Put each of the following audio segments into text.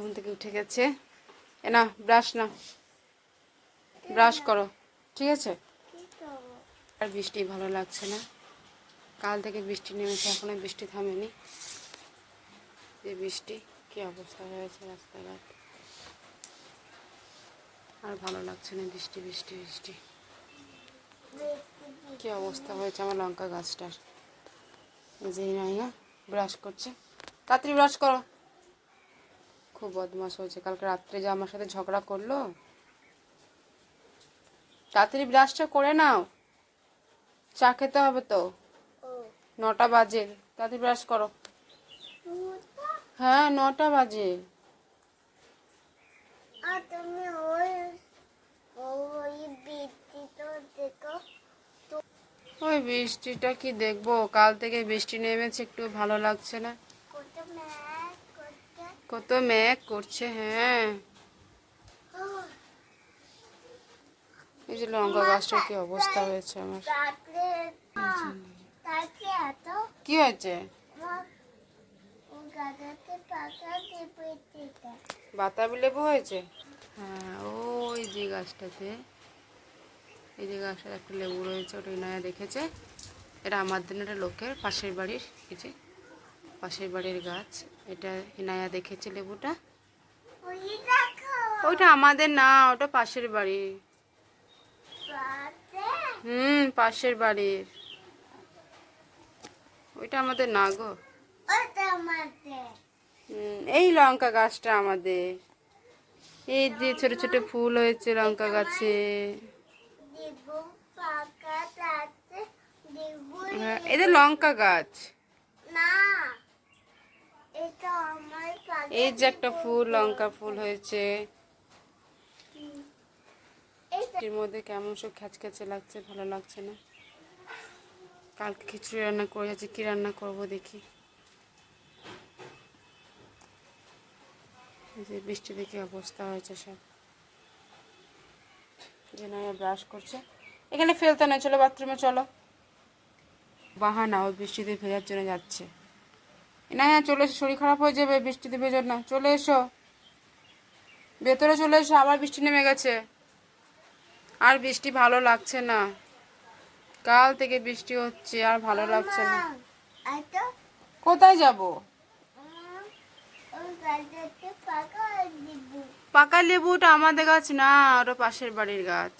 ঘুম থেকে উঠে গেছে। এ না ব্রাশ না ব্রাশ করো, ঠিক আছে? আর বৃষ্টি ভালো লাগছে না। কাল থেকে বৃষ্টি নেমেছে, এখনও বৃষ্টি থামেনি। যে বৃষ্টি, কি অবস্থা হয়েছে রাস্তাঘাট? আর ভালো লাগছে না বৃষ্টি বৃষ্টি বৃষ্টি। কি অবস্থা হয়েছে আমার লঙ্কা গাছটার? এই যে নাইয়া ব্রাশ করছে। তাড়াতাড়ি ব্রাশ করো। খুব বদমাস হয়েছে। কালকে রাত্রে যে আমার সাথে ঝগড়া করল তাড়াতাড়ি ব্রাশটা করে নাও। চা খেতে হবে তো? নটা বাজে। তাড়াতাড়ি ব্রাশ করো। হ্যাঁ নটা বাজে। ওই বৃষ্টিটা কি দেখব? কাল থেকে বৃষ্টি নেমেছে একটু ভালো লাগছে না। কত মেঘ করছে হ্যাঁ। এই যে লঙ্কা গাছটার কি অবস্থা হয়েছে আমার। কি হয়েছে? বাতাবি লেবু হয়েছে? হ্যাঁ ওই যে গাছটাতে। এই যে গাছটাতে একটা লেবু রয়েছে, ওটা ইনায়া দেখেছে। এটা আমার দিন একটা লোকের পাশের বাড়ির, এই যে। পাশের বাড়ির গাছ। এটা ইনায়া দেখেছে লেবুটা। ওইটা আমাদের না ওটা পাশের বাড়ি। হুম পাশের বাড়ির। ওইটা আমাদের না গো। এই লঙ্কা গাছটা আমাদের। এই যে ছোট ছোট ফুল হয়েছে লঙ্কা গাছে। হ্যাঁ, এটা লঙ্কা গাছ। এই যে একটা ফুল লঙ্কা ফুল হয়েছে। এর মধ্যে কেমন সব খ্যাচখ্যাচে লাগছে ভালো লাগছে না। কালকে খিচুড়ি রান্না করে যাচ্ছি কি রান্না করব দেখি। এই যে বৃষ্টি দেখে অবস্থা হয়েছে সব। যে নয়া ব্রাশ করছে। এখানে ফেলতে না চলো বাথরুমে চলো। বাহানা ওই বৃষ্টিতে ভেজার জন্য যাচ্ছে। না হ্যাঁ চলে এসো, শরীর খারাপ হয়ে যাবে বৃষ্টিতে ভেজার না চলে এসো। ভেতরে চলে এসো, আবার বৃষ্টি নেমে গেছে। আর বৃষ্টি ভালো লাগছে না। কাল থেকে বৃষ্টি হচ্ছে, আর ভালো লাগছে না। কোথায় যাব? পাকা লেবুটা আমাদের গাছ না ওটা পাশের বাড়ির গাছ।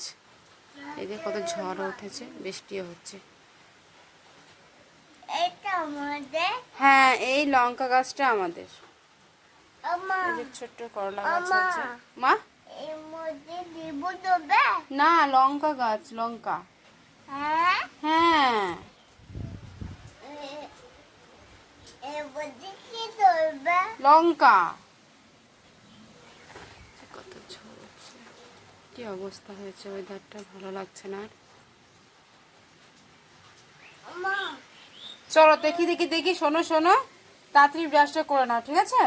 যে কত ঝড় উঠেছে, বৃষ্টিও হচ্ছে। হ্যাঁ এই লঙ্কা গাছটা আমাদের। ছোট্ট করলা গাছ আছে। মা? না লঙ্কা গাছ লঙ্কা। হ্যাঁ? হ্যাঁ। লঙ্কা। কত ঝড় উঠছে কি অবস্থা হয়েছে ওয়েদারটা ভালো লাগছে না আর? মা চলো দেখি দেখি দেখি, শোনো শোনো। তাড়াতাড়ি ব্রাশটা করে নাও, ঠিক আছে?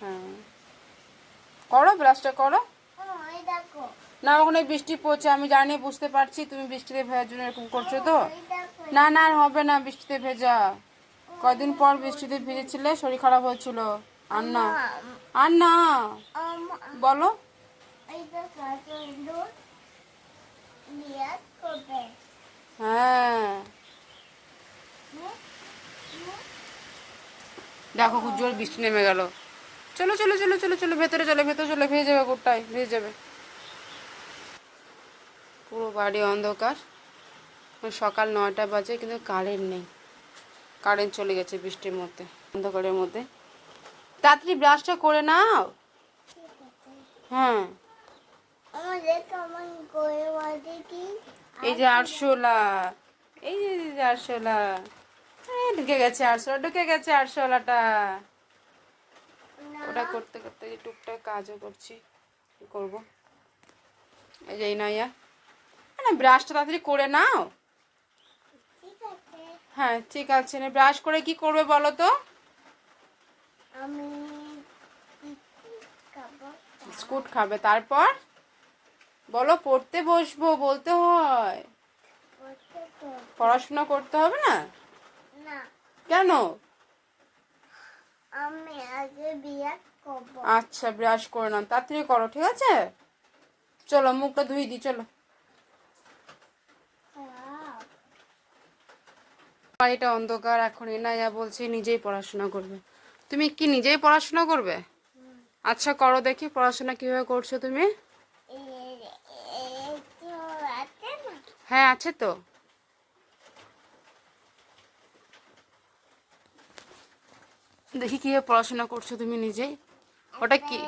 হ্যাঁ। করো ব্রাশটা করো। না ওখানে বৃষ্টি পড়ছে, আমি জানি, বুঝতে পারছি, তুমি বৃষ্টিতে ভেজার জন্য এরকম করছ তো। না না হবে না বৃষ্টিতে ভেজা। কদিন পর বৃষ্টিতে ভিজেছিলে, শরীর খারাপ হয়েছিল। আর না আর না বলো। হ্যাঁ? দেখো খুব জোর বৃষ্টি নেমে গেল। চলো চলো চলো চলো চলো ভেতরে চলো ভেতরে চলো ভেজে যাবে গোটাই ভেজে যাবে। পুরো বাড়ি অন্ধকার। সকাল নয়টা বাজে কিন্তু কারেন্ট নেই। কারেন্ট চলে গেছে বৃষ্টির মধ্যে অন্ধকারের মধ্যে। তাড়াতাড়ি ব্রাশটা করে নাও। হ্যাঁ। এই যে আরশোলা এই যে আরশোলা। ঢুকে গেছে আরশোলা ঢুকে গেছে আরশোলাটা। না ওটা করতে করতে যে টুকটাক কাজও করছি করব? এই যে এই নয়া। না ব্রাশটা তাড়াতাড়ি করে নাও। হ্যাঁ ঠিক আছে না ব্রাশ করে কি করবে বলো তো? আমি বিস্কুট খাবে। তারপর? বলো পড়তে বসবো বলতে হয়। পড়াশোনা করতে হবে না? কেন? আমি আগে করব। আচ্ছা ব্রাশ করে নাও তাড়াতাড়ি করো ঠিক আছে? চলো মুখটা ধুই দিই চলো। বাড়িটা অন্ধকার এখন এনায়া বলছে নিজেই পড়াশোনা করবে। তুমি কি নিজেই পড়াশোনা করবে? আচ্ছা করো দেখি পড়াশোনা কীভাবে করছ তুমি? হ্যাঁ আছে তো। দেখি কীভাবে পড়াশোনা করছ তুমি নিজেই? ওটা কি?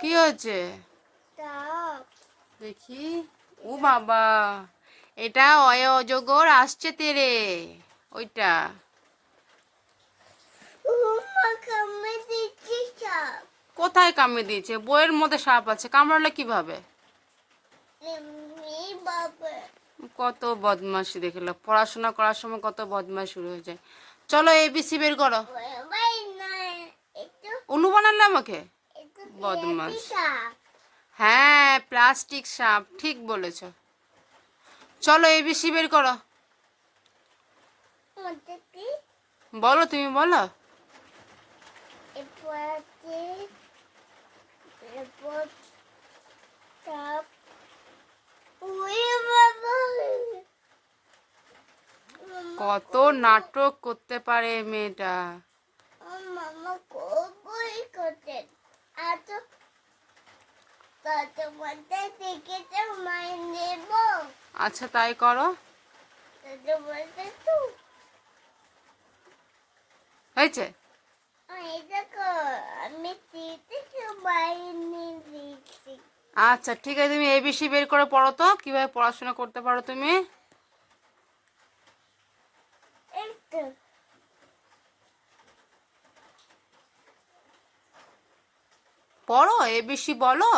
কি হয়েছে? দেখি। ও বাবা, এটা অয় অজগর আসছে তেরে, ওইটা। কোথায় কামড়ে দিয়েছে? বইয়ের মধ্যে সাপ আছে, কামড়ালে কীভাবে? কত বদমাশি দেখল পড়াশোনা করার সময় কত বদমাশ শুরু হয়ে যায়। চলো এবিসি বের করো। উলু বানালে আমাকে? বদমাস। হ্যাঁ প্লাস্টিক সাপ, ঠিক বলেছ। চলো এবিসি বের করো। বলো তুমি বলো। এরপর আছে এরপর তাপ ওই বাবা কত নাটক করতে পারে মেয়েটা। আচ্ছা তাই করো। হয়েছে? আচ্ছা ঠিক আছে তুমি এবিসি বের করে পড়ো তো। কীভাবে পড়াশোনা করতে পারো তুমি একটু পড়ো এবিসি বলো।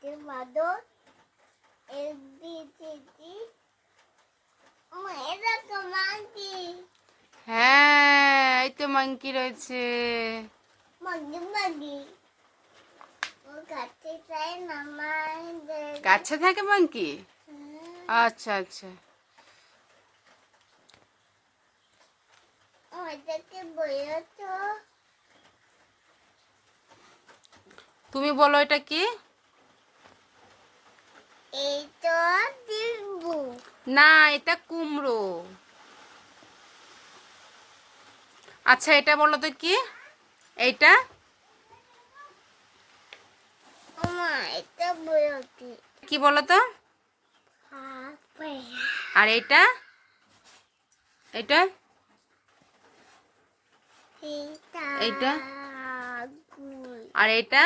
তে মাদর হ্যাঁ এই তো মাঙ্কি রয়েছে। গাছে নামাই থাকে মাঙ্কি? হ্যাঁ, আচ্ছা আচ্ছা ওদেরকে বলেছ তুমি বলো এটা কি? না এটা কুমড়ো। আচ্ছা এটা বলো তো কি? এইটা? কি বলো তো? আর এটা এটা এইটা? আর এটা?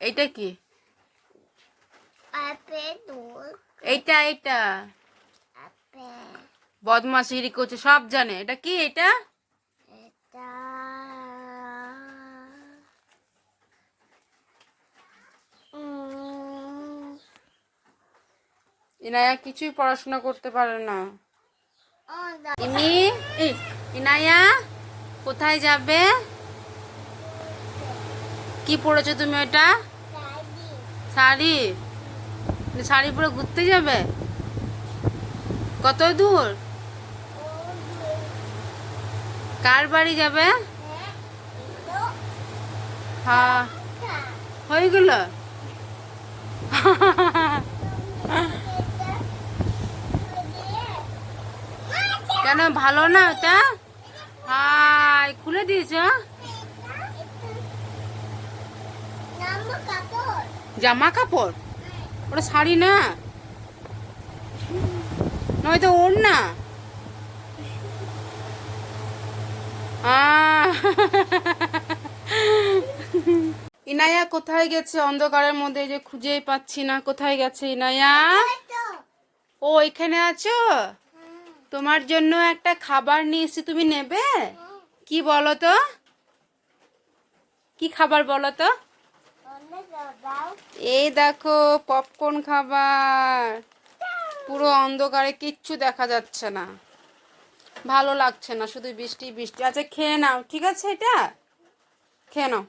এইটা কি? এইটা এইটা। বদমাশিরি করছে সব জানে। এটা কি এটা? এটা উম, কিছুই পড়াশোনা করতে পারে না। এই, ইনায়া কোথায় যাবে? কি পড়েছো তুমি ওটা শাড়ি। শাড়ি পরে ঘুরতে যাবে? কত দূর? কার বাড়ি যাবে? হ্যাঁ। হয়ে গেল। কেন? ভালো না ওটা? হাই, খুলে দিয়েছ? জামা কাপড় ওটা শাড়ি না? নয়তো ওর না! ইনায়া, কোথায় গেছে? অন্ধকারের মধ্যে যে খুঁজেই পাচ্ছি না। কোথায় গেছে ইনায়া? ও, এখানে আছো? তোমার জন্য একটা খাবার নিয়ে এসেছি তুমি নেবে? কি বলো তো? কি খাবার বলো তো? এই দেখো পপকর্ন খাবার। পুরো অন্ধকারে কিচ্ছু দেখা যাচ্ছে না। ভালো লাগছে না, শুধু বৃষ্টি বৃষ্টি। আচ্ছা খেয়ে নাও, ঠিক আছে এটা? খেয়ে নাও।